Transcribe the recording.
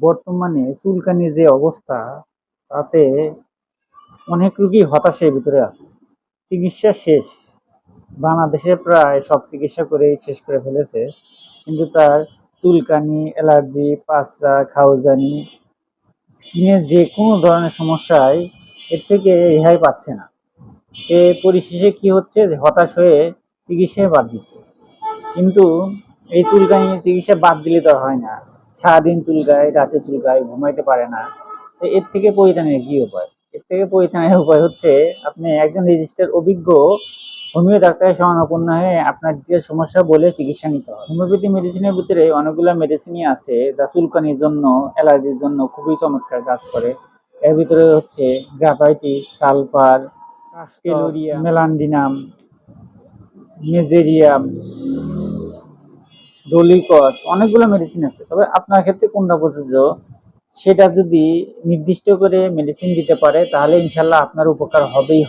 বর্তমানে চুলকানির যে অবস্থা, তাতে অনেক রুগী হতাশের ভিতরে আছে। চিকিৎসা শেষ। বাংলাদেশে প্রায় সব চিকিৎসা করেই শেষ করে ফেলেছে। কিন্তু তার চুলকানি, অ্যালার্জি, পাঁচরা খাওজানি স্কিনের যে কোনো ধরনের সমস্যায় এর থেকে রেহাই পাচ্ছে না। এ পরিশেষে কি হচ্ছে যে হতাশ হয়ে চিকিৎসায় বাদ দিচ্ছে। কিন্তু এই চুলকানি, চিকিৎসা বাদ দিলে তো হয় না। সারাদিন চুলকায় রাতে চুলকায় ঘুমাইতে পারে না। এর থেকে পরিত্রাণের কি উপায়? এর থেকে পরিত্রাণের উপায় হচ্ছে আপনি একজন রেজিস্টার অভিজ্ঞ হোমিও ডাক্তারের শরণাপন্ন হয়ে আপনার যে সমস্যা বলে চিকিৎসা নিতে হবে হোমিওপ্যাথি মেডিসিনের ভিতরে অনেকগুলো মেডিসিনই আছে যা চুলকানির জন্য অ্যালার্জির জন্য খুবই চমৎকার কাজ করে। এর ভিতরে হচ্ছে গ্রাফাইটিস সালফার মেলান্ডিনাম মেজেরিয়াম ডোলিকস অনেকগুলো মেডিসিন আছে। তবে আপনার ক্ষেত্রে কোনটা প্রযোজ্য? সেটা যদি নির্দিষ্ট করে মেডিসিন দিতে পারে, তাহলে ইনশাল্লাহ আপনার উপকার হবেই।